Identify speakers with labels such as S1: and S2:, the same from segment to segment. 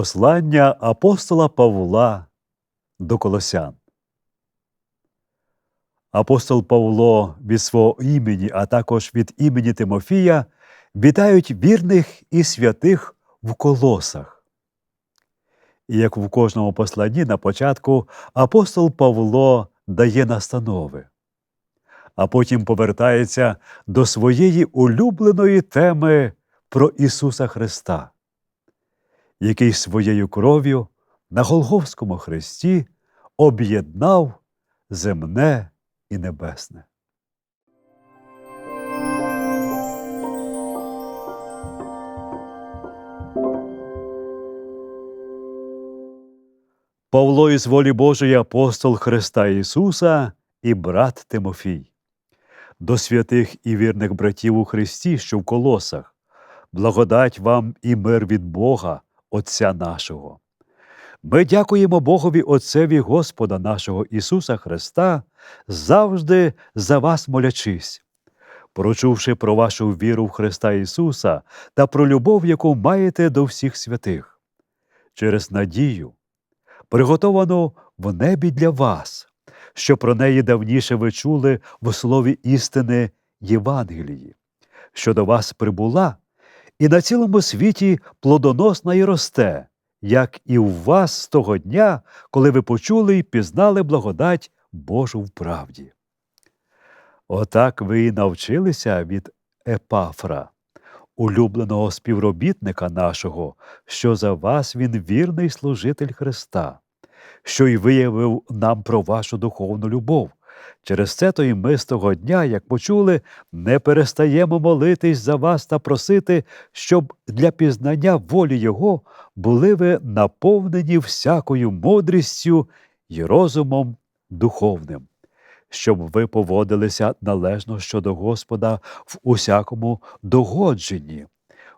S1: Послання апостола Павла до Колосян. Апостол Павло від свого імені, а також від імені Тимофія вітають вірних і святих в колосах. І як в кожному посланні на початку апостол Павло дає настанови, а потім повертається до своєї улюбленої теми про Ісуса Христа який своєю кров'ю на Голговському хресті об'єднав земне і небесне. Павло із волі Божої апостол Христа Ісуса і брат Тимофій. До святих і вірних братів у Христі, що в колосах, благодать вам і мир від Бога, Отця нашого. Ми дякуємо Богові Отцеві Господа нашого Ісуса Христа, завжди за вас молячись, прочувши про вашу віру в Христа Ісуса та про любов, яку маєте до всіх святих, через надію, приготовану в небі для вас, що про неї давніше ви чули в слові істини Євангелії, що до вас прибула і на цілому світі плодоносна і росте, як і у вас з того дня, коли ви почули і пізнали благодать Божу в правді. Отак ви і навчилися від Епафра, улюбленого співробітника нашого, що за вас він вірний служитель Христа, що й виявив нам про вашу духовну любов, Через це то і ми з того дня, як почули, не перестаємо молитись за вас та просити, щоб для пізнання волі Його були ви наповнені всякою мудрістю і розумом духовним, щоб ви поводилися належно щодо Господа в усякому догодженні.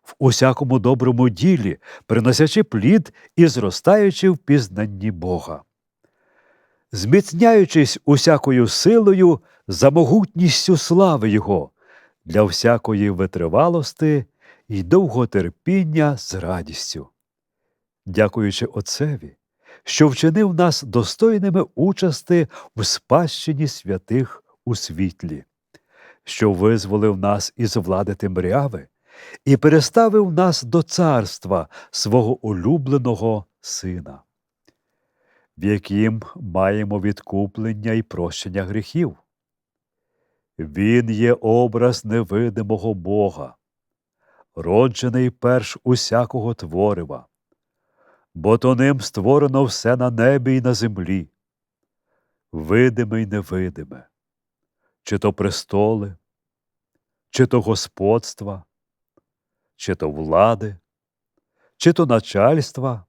S1: В усякому доброму ділі, приносячи плід і зростаючи в пізнанні Бога зміцняючись усякою силою за могутністю слави Його, для всякої витривалости і довготерпіння з радістю. Дякуючи Отцеві, що вчинив нас достойними участи в спадщині святих у світлі, що визволив нас із влади темряви і переставив нас до царства свого улюбленого Сина в яким маємо відкуплення і прощення гріхів. Він є образ невидимого Бога, роджений перш усякого творива, бо то ним створено все на небі і на землі, видиме й невидиме, чи то престоли, чи то господства, чи то влади, чи то начальства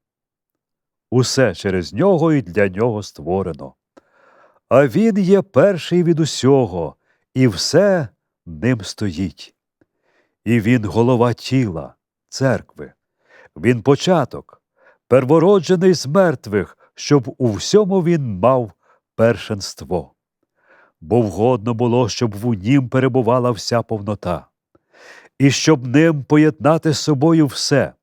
S1: усе через нього і для нього створено. А він є перший від усього, і все ним стоїть. І він голова тіла, церкви, він початок, первороджений з мертвих, щоб у всьому він мав першенство. Бо вгодно було, щоб в нім перебувала вся повнота, і щоб ним поєднати з собою все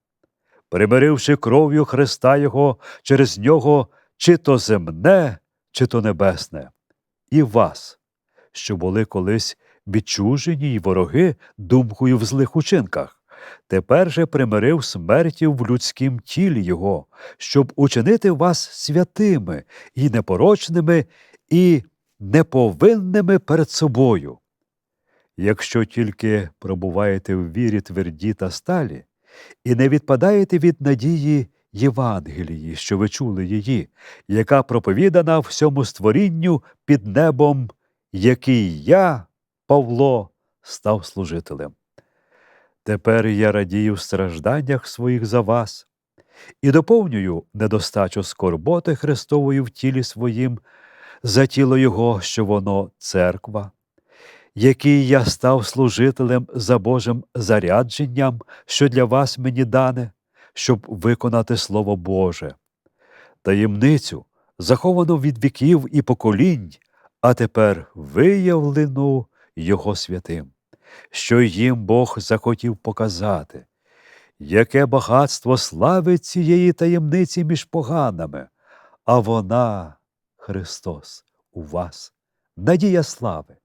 S1: примиривши кров'ю Христа Його через нього чи то земне, чи то небесне, і вас, що були колись відчужені й вороги думкою в злих учинках, тепер же примирив смертю в людськім тілі Його, щоб учинити вас святими і непорочними, і неповинними перед собою. Якщо тільки пробуваєте в вірі тверді та сталі, і не відпадаєте від надії Євангелії, що ви чули її, яка проповідана всьому створінню під небом, який я, Павло, став служителем. Тепер я радію в стражданнях своїх за вас і доповнюю недостачу скорботи Христової в тілі своїм, за тіло Його, що воно церква який я став служителем за Божим зарядженням, що для вас мені дане, щоб виконати Слово Боже, таємницю, заховану від віків і поколінь, а тепер виявлену Його святим, що їм Бог захотів показати, Яке багатство слави цієї таємниці між поганами, а вона, Христос, у вас, надія слави.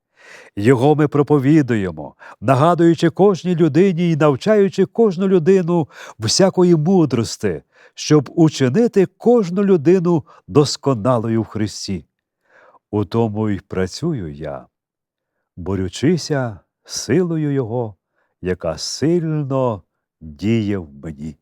S1: Його ми проповідуємо, нагадуючи кожній людині і навчаючи кожну людину всякої мудрости, щоб учинити кожну людину досконалою в Христі. У тому й працюю я, борючися силою Його, яка сильно діє в мені.